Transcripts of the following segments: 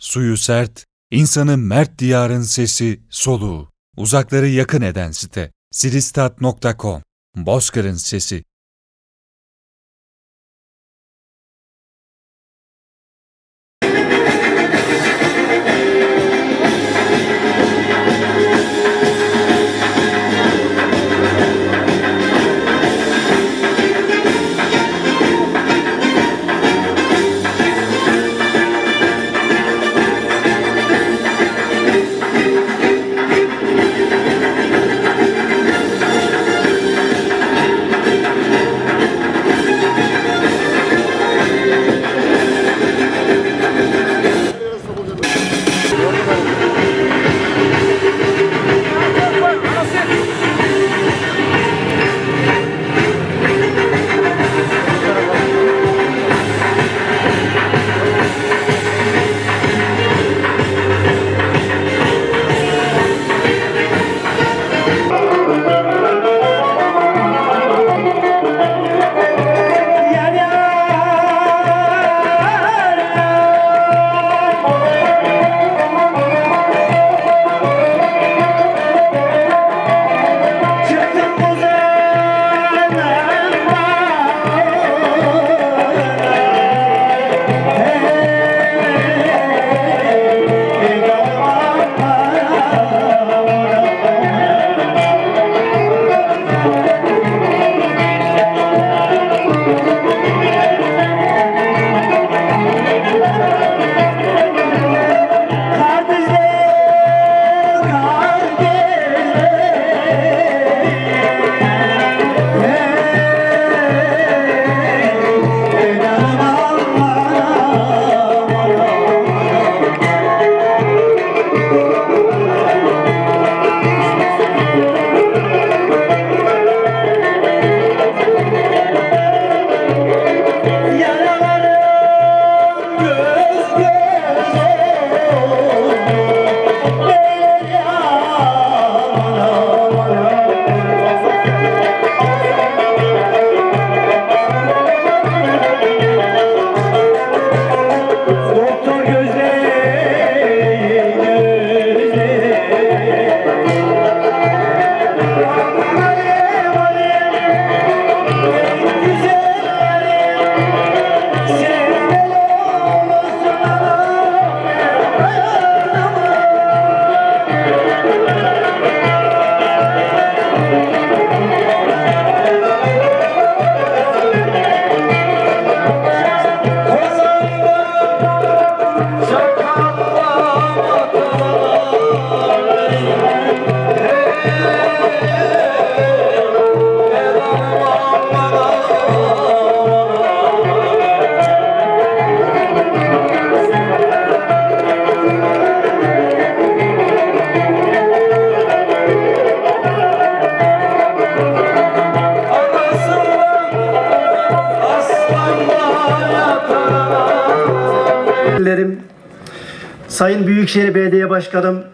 Suyu sert, insanı mert diyarın sesi, soluğu. Uzakları yakın eden site. siristat.com Bozkır'ın sesi. Büyükşehir Belediye Başkanım,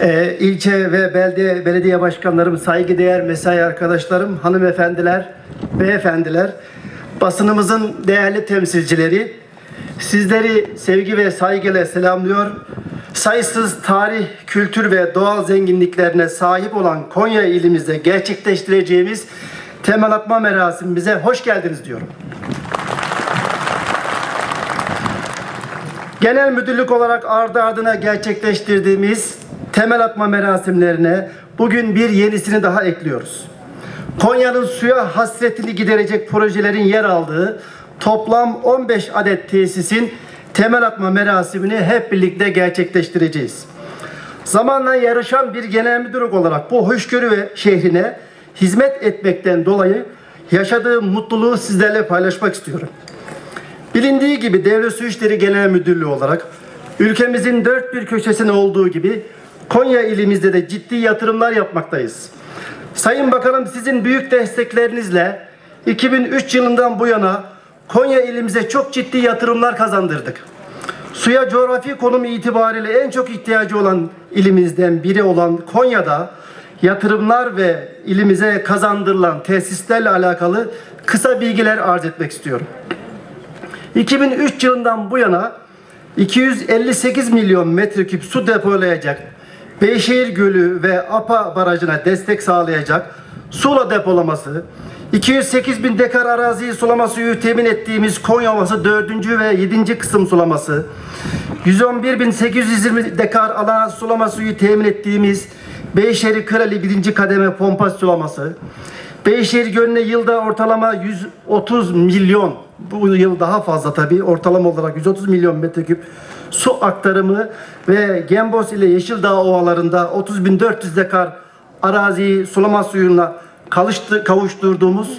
e, ilçe ve belde belediye başkanlarım, saygıdeğer mesai arkadaşlarım, hanımefendiler, beyefendiler, basınımızın değerli temsilcileri, sizleri sevgi ve saygıyla selamlıyor. Sayısız tarih, kültür ve doğal zenginliklerine sahip olan Konya ilimizde gerçekleştireceğimiz temel atma merasimimize hoş geldiniz diyorum. Genel müdürlük olarak ardı ardına gerçekleştirdiğimiz temel atma merasimlerine bugün bir yenisini daha ekliyoruz. Konya'nın suya hasretini giderecek projelerin yer aldığı toplam 15 adet tesisin temel atma merasimini hep birlikte gerçekleştireceğiz. Zamanla yarışan bir genel müdürlük olarak bu hoşgörü ve şehrine hizmet etmekten dolayı yaşadığım mutluluğu sizlerle paylaşmak istiyorum. Bilindiği gibi Devlet Su İşleri Genel Müdürlüğü olarak ülkemizin dört bir köşesine olduğu gibi Konya ilimizde de ciddi yatırımlar yapmaktayız. Sayın Bakanım sizin büyük desteklerinizle 2003 yılından bu yana Konya ilimize çok ciddi yatırımlar kazandırdık. Suya coğrafi konum itibariyle en çok ihtiyacı olan ilimizden biri olan Konya'da yatırımlar ve ilimize kazandırılan tesislerle alakalı kısa bilgiler arz etmek istiyorum. 2003 yılından bu yana 258 milyon metreküp su depolayacak Beyşehir Gölü ve APA barajına destek sağlayacak sula depolaması, 208 bin dekar araziyi sulama suyu temin ettiğimiz Konya Ovası 4. ve 7. kısım sulaması, 111.820 dekar alana sulama suyu temin ettiğimiz Beyşehir Kırali 1. kademe pompa sulaması, Beyşehir Gölü'ne yılda ortalama 130 milyon, bu yıl daha fazla tabii, ortalama olarak 130 milyon metreküp su aktarımı ve Gembos ile Yeşildağ ovalarında 30.400 dekar araziyi sulama suyuna kalıştı, kavuşturduğumuz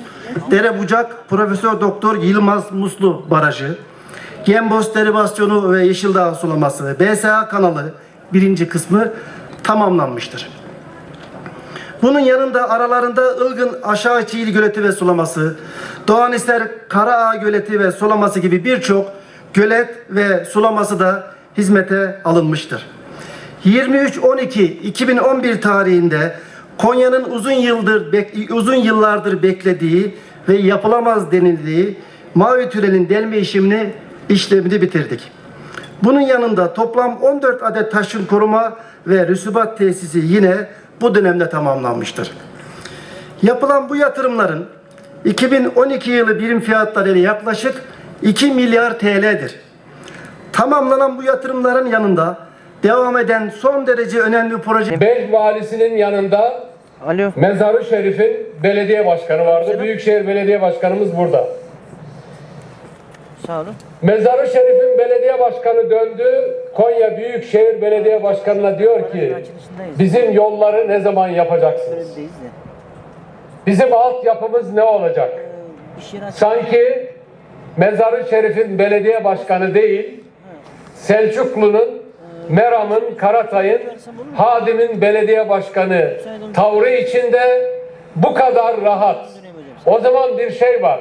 Dere Bucak Profesör Doktor Yılmaz Muslu Barajı, Gembos derivasyonu ve Yeşildağ sulaması, BSA kanalı birinci kısmı tamamlanmıştır. Bunun yanında aralarında Ilgın Aşağı Çiğli Göleti ve sulaması, Doğanisler Karaağ Göleti ve sulaması gibi birçok gölet ve sulaması da hizmete alınmıştır. 23-12-2011 tarihinde Konya'nın uzun yıldır uzun yıllardır beklediği ve yapılamaz denildiği Mavi Tünel'in delme işlemini işlemini bitirdik. Bunun yanında toplam 14 adet taşın koruma ve rüsubat tesisi yine bu dönemde tamamlanmıştır. Yapılan bu yatırımların 2012 yılı birim fiyatlarıyla yaklaşık 2 milyar TL'dir. Tamamlanan bu yatırımların yanında devam eden son derece önemli proje Belh valisinin yanında Alo. Mezarı Şerif'in belediye başkanı vardı. Büyükşehir Belediye Başkanımız burada. Sağ olun. Mezarı Şerif'in belediye başkanı döndü. Konya Büyükşehir Belediye Başkanı'na diyor ki bizim yolları ne zaman yapacaksınız? Bizim altyapımız ne olacak? Aç. Sanki Mezarı Şerif'in belediye başkanı değil, Selçuklu'nun, Meram'ın, Karatay'ın, Hadim'in belediye başkanı tavrı içinde bu kadar rahat. O zaman bir şey var.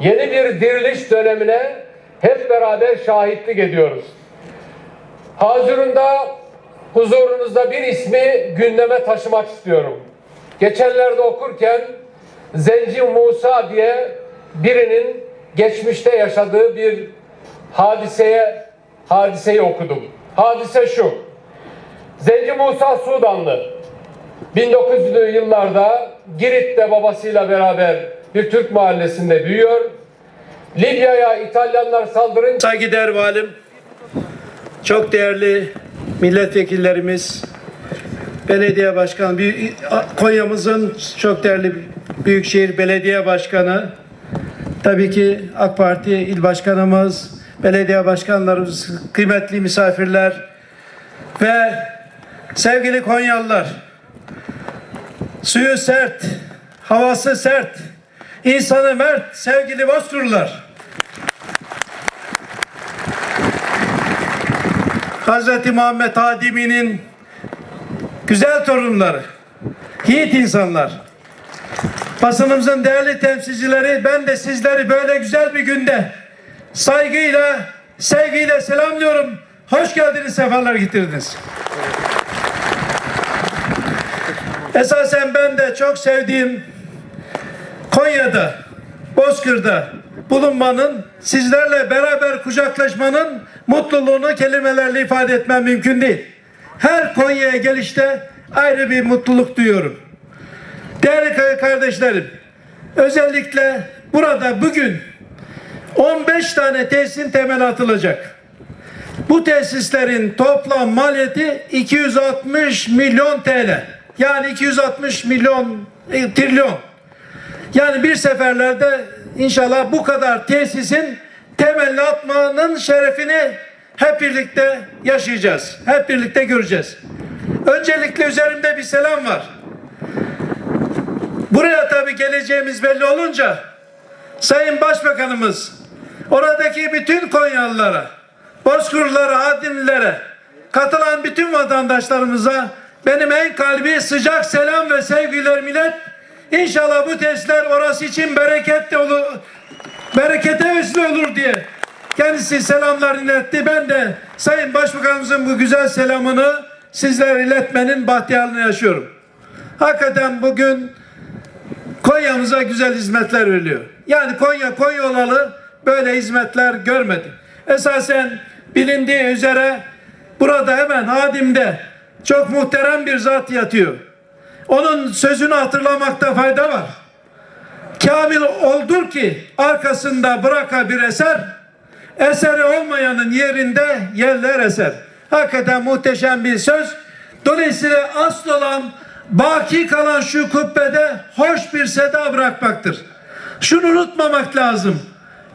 Yeni bir diriliş dönemine hep beraber şahitlik ediyoruz. Hazırında huzurunuzda bir ismi gündeme taşımak istiyorum. Geçenlerde okurken Zenci Musa diye birinin geçmişte yaşadığı bir hadiseye hadiseyi okudum. Hadise şu. Zenci Musa Sudanlı. 1900'lü yıllarda Girit'te babasıyla beraber bir Türk mahallesinde büyüyor. Libya'ya İtalyanlar saldırınca Saygıdeğer valim, çok değerli milletvekillerimiz, belediye başkanı, Konya'mızın çok değerli Büyükşehir Belediye Başkanı, tabii ki AK Parti il başkanımız, belediye başkanlarımız, kıymetli misafirler ve sevgili Konyalılar, suyu sert, havası sert, insanı mert, sevgili Bozkırlılar. Hazreti Muhammed Hadimi'nin güzel torunları, yiğit insanlar. Basınımızın değerli temsilcileri, ben de sizleri böyle güzel bir günde saygıyla, sevgiyle selamlıyorum. Hoş geldiniz, sefalar getirdiniz. Esasen ben de çok sevdiğim Konya'da, Bozkır'da bulunmanın, sizlerle beraber kucaklaşmanın mutluluğunu kelimelerle ifade etmem mümkün değil. Her Konya'ya gelişte ayrı bir mutluluk duyuyorum. Değerli kardeşlerim, özellikle burada bugün 15 tane tesisin temeli atılacak. Bu tesislerin toplam maliyeti 260 milyon TL. Yani 260 milyon e, trilyon. Yani bir seferlerde inşallah bu kadar tesisin temelini atmanın şerefini hep birlikte yaşayacağız. Hep birlikte göreceğiz. Öncelikle üzerimde bir selam var. Buraya tabii geleceğimiz belli olunca Sayın Başbakanımız oradaki bütün Konyalılara, Bozkırlılara, Adinlilere, katılan bütün vatandaşlarımıza benim en kalbi sıcak selam ve sevgiler millet. İnşallah bu testler orası için bereket olur, berekete vesile olur diye kendisi selamlar iletti. Ben de Sayın Başbakanımızın bu güzel selamını sizlere iletmenin bahtiyarlığını yaşıyorum. Hakikaten bugün Konya'mıza güzel hizmetler veriliyor. Yani Konya, Konya olalı böyle hizmetler görmedi. Esasen bilindiği üzere burada hemen Hadim'de çok muhterem bir zat yatıyor. Onun sözünü hatırlamakta fayda var. Kamil oldur ki arkasında bıraka bir eser, eseri olmayanın yerinde yerler eser. Hakikaten muhteşem bir söz. Dolayısıyla asıl olan baki kalan şu kubbede hoş bir seda bırakmaktır. Şunu unutmamak lazım.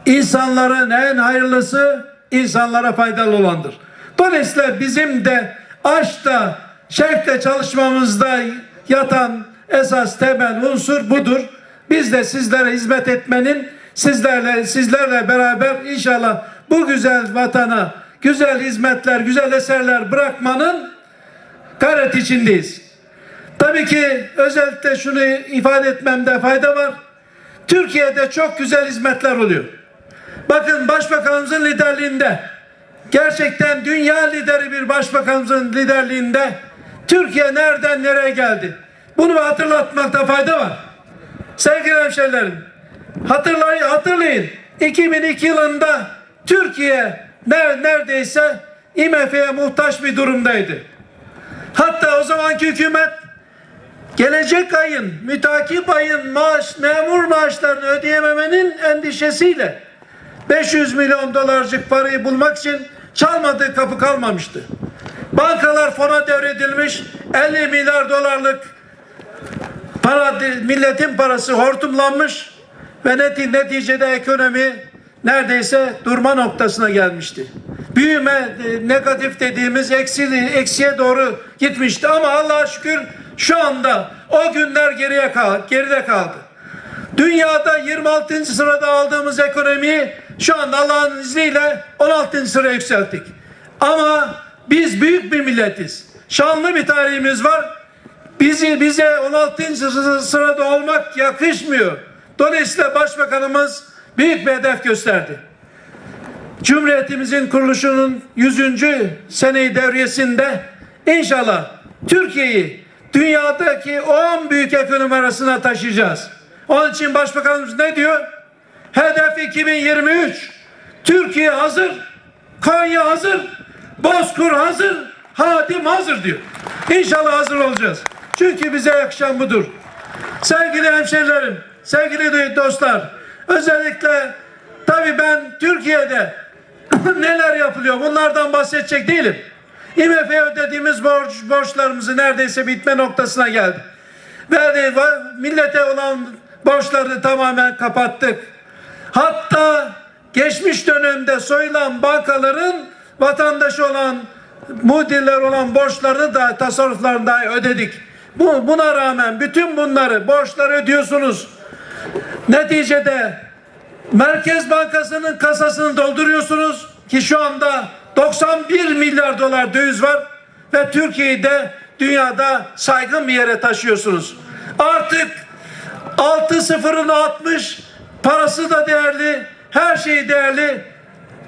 İnsanların en hayırlısı insanlara faydalı olandır. Dolayısıyla bizim de aşkta, şevkle çalışmamızda yatan esas temel unsur budur. Biz de sizlere hizmet etmenin sizlerle sizlerle beraber inşallah bu güzel vatana güzel hizmetler, güzel eserler bırakmanın gayret içindeyiz. Tabii ki özellikle şunu ifade etmemde fayda var. Türkiye'de çok güzel hizmetler oluyor. Bakın başbakanımızın liderliğinde gerçekten dünya lideri bir başbakanımızın liderliğinde Türkiye nereden nereye geldi? Bunu hatırlatmakta fayda var. Sevgili hemşehrilerim, hatırlayın, hatırlayın. 2002 yılında Türkiye ner- neredeyse IMF'ye muhtaç bir durumdaydı. Hatta o zamanki hükümet gelecek ayın, mütakip ayın maaş, memur maaşlarını ödeyememenin endişesiyle 500 milyon dolarcık parayı bulmak için çalmadığı kapı kalmamıştı. Bankalar fona devredilmiş 50 milyar dolarlık para milletin parası hortumlanmış ve neti- neticede ekonomi neredeyse durma noktasına gelmişti. Büyüme e, negatif dediğimiz eksi, eksiye doğru gitmişti ama Allah'a şükür şu anda o günler geriye kaldı, geride kaldı. Dünyada 26. sırada aldığımız ekonomiyi şu anda Allah'ın izniyle 16. sıraya yükselttik. Ama biz büyük bir milletiz. Şanlı bir tarihimiz var. Bizi bize 16. sırada olmak yakışmıyor. Dolayısıyla başbakanımız büyük bir hedef gösterdi. Cumhuriyetimizin kuruluşunun 100. seneyi devriyesinde inşallah Türkiye'yi dünyadaki 10 büyük ekonomi arasına taşıyacağız. Onun için başbakanımız ne diyor? Hedef 2023. Türkiye hazır, Konya hazır, Bozkur hazır, Hadim hazır diyor. İnşallah hazır olacağız. Çünkü bize yakışan budur. Sevgili hemşerilerim, sevgili dostlar, özellikle tabii ben Türkiye'de neler yapılıyor bunlardan bahsedecek değilim. IMF'ye ödediğimiz borç, borçlarımızı neredeyse bitme noktasına geldi. Ve de va- millete olan borçları tamamen kapattık. Hatta geçmiş dönemde soyulan bankaların vatandaşı olan mudirler olan borçlarını da tasarruflarını da ödedik. Bu, buna rağmen bütün bunları borçları ödüyorsunuz. Neticede Merkez Bankası'nın kasasını dolduruyorsunuz ki şu anda 91 milyar dolar döviz var ve Türkiye'yi de dünyada saygın bir yere taşıyorsunuz. Artık 6 sıfırını atmış parası da değerli her şey değerli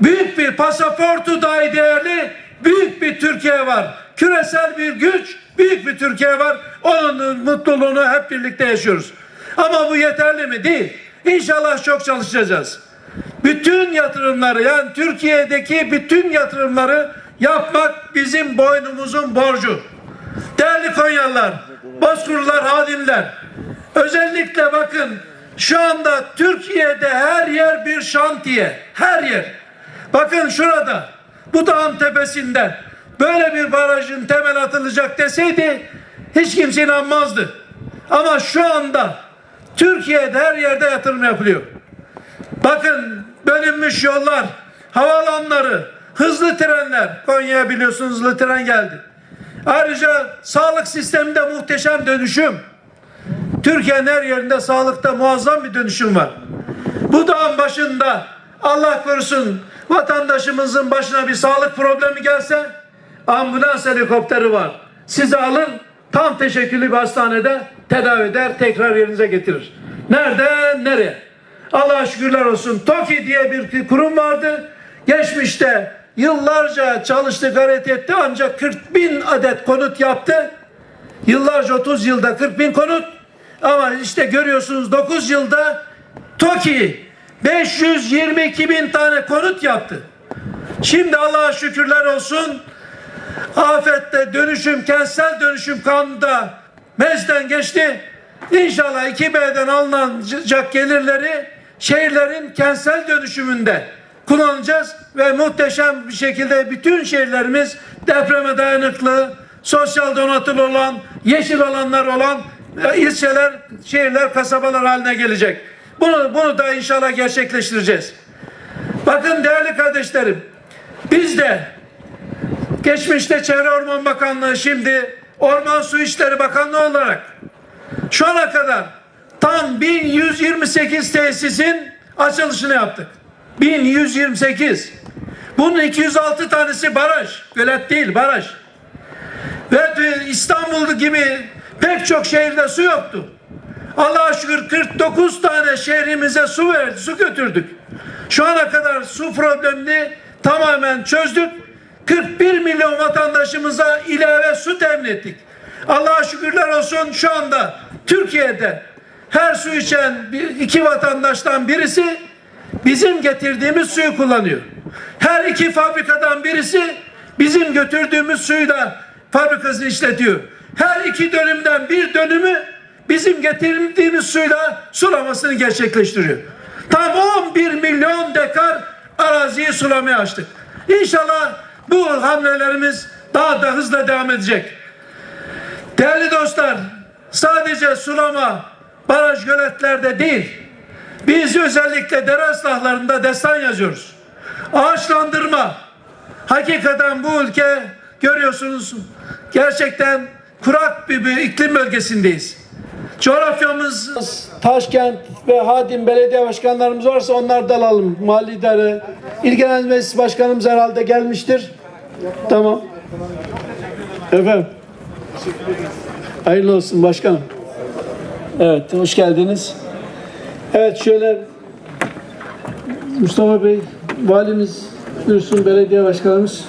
büyük bir pasaportu dahi değerli büyük bir Türkiye var. Küresel bir güç büyük bir Türkiye var. Onun mutluluğunu hep birlikte yaşıyoruz. Ama bu yeterli mi? Değil. İnşallah çok çalışacağız. Bütün yatırımları yani Türkiye'deki bütün yatırımları yapmak bizim boynumuzun borcu. Değerli Konyalılar, Bozkurlular, Hadimler. Özellikle bakın şu anda Türkiye'de her yer bir şantiye. Her yer. Bakın şurada bu dağın tepesinde böyle bir barajın temel atılacak deseydi hiç kimse inanmazdı. Ama şu anda Türkiye'de her yerde yatırım yapılıyor. Bakın bölünmüş yollar, havaalanları, hızlı trenler. Konya'ya biliyorsunuz hızlı tren geldi. Ayrıca sağlık sisteminde muhteşem dönüşüm. Türkiye'nin her yerinde sağlıkta muazzam bir dönüşüm var. Bu dağın başında Allah korusun vatandaşımızın başına bir sağlık problemi gelse ambulans helikopteri var. Sizi alır tam teşekküllü bir hastanede tedavi eder tekrar yerinize getirir. Nereden nereye? Allah'a şükürler olsun. TOKİ diye bir kurum vardı. Geçmişte yıllarca çalıştı gayret etti ancak 40 bin adet konut yaptı. Yıllarca 30 yılda 40 bin konut ama işte görüyorsunuz 9 yılda TOKİ 522 bin tane konut yaptı. Şimdi Allah'a şükürler olsun. Afette dönüşüm, kentsel dönüşüm kanunda mecden geçti. İnşallah 2B'den alınacak gelirleri şehirlerin kentsel dönüşümünde kullanacağız ve muhteşem bir şekilde bütün şehirlerimiz depreme dayanıklı, sosyal donatılı olan, yeşil alanlar olan e, ilçeler, şehirler, kasabalar haline gelecek. Bunu, bunu da inşallah gerçekleştireceğiz. Bakın değerli kardeşlerim, biz de geçmişte Çevre Orman Bakanlığı şimdi Orman Su İşleri Bakanlığı olarak şu ana kadar tam 1128 tesisin açılışını yaptık. 1128. Bunun 206 tanesi baraj. Gölet değil baraj. Ve İstanbul gibi pek çok şehirde su yoktu. Allah'a şükür 49 tane şehrimize su verdi, su götürdük. Şu ana kadar su problemini tamamen çözdük. 41 milyon vatandaşımıza ilave su temin ettik. Allah'a şükürler olsun şu anda Türkiye'de her su içen iki vatandaştan birisi bizim getirdiğimiz suyu kullanıyor. Her iki fabrikadan birisi bizim götürdüğümüz suyu da fabrikasını işletiyor. Her iki dönümden bir dönümü bizim getirdiğimiz suyla sulamasını gerçekleştiriyor. Tam 11 milyon dekar araziyi sulamaya açtık. İnşallah bu hamlelerimiz daha da hızla devam edecek. Değerli dostlar, sadece sulama, baraj göletlerde değil, biz özellikle dere ıslahlarında destan yazıyoruz. Ağaçlandırma, hakikaten bu ülke görüyorsunuz gerçekten kurak bir, bir iklim bölgesindeyiz. Coğrafyamız Taşkent ve Hadim belediye başkanlarımız varsa onlar da alalım. Mali idare. İl Genel Meclis Başkanımız herhalde gelmiştir. Tamam. Efendim. Hayırlı olsun başkanım. Evet, hoş geldiniz. Evet, şöyle Mustafa Bey, valimiz, Dursun Belediye Başkanımız.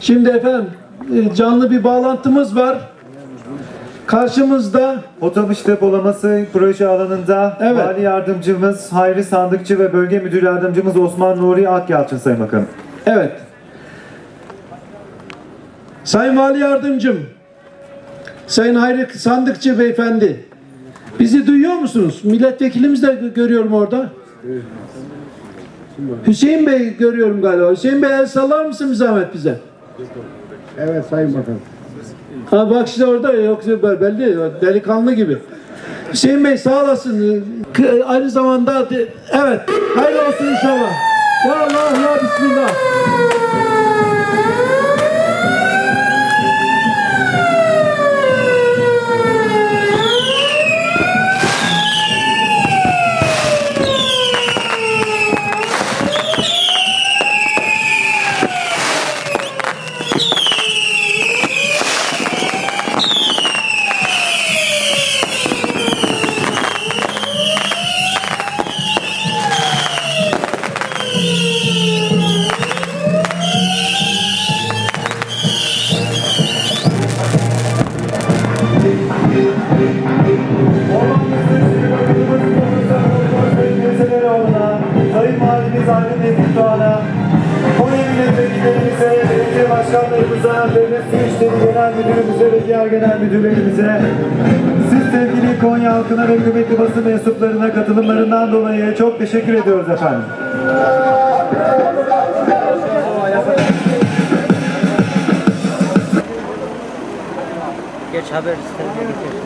Şimdi efendim, e, canlı bir bağlantımız var. Karşımızda Otobüs depolaması proje alanında Evet. Vali Yardımcımız Hayri Sandıkçı ve Bölge Müdür Yardımcımız Osman Nuri Akyalçın Sayın Bakanım. Evet. Sayın Vali Yardımcım, Sayın Hayri Sandıkçı Beyefendi, bizi duyuyor musunuz? Milletvekilimiz de görüyorum orada. Hüseyin Bey görüyorum galiba. Hüseyin Bey el sallar mısın bir zahmet bize? Evet Sayın Bakan. Ha bak işte orada yoksa belli delikanlı gibi. Hüseyin Bey sağ olasın. Aynı zamanda evet hayırlı olsun inşallah. Ya Allah ya Bismillah. Konya halkına ve kıymetli basın mensuplarına katılımlarından dolayı çok teşekkür ediyoruz efendim. Geç haber sistemine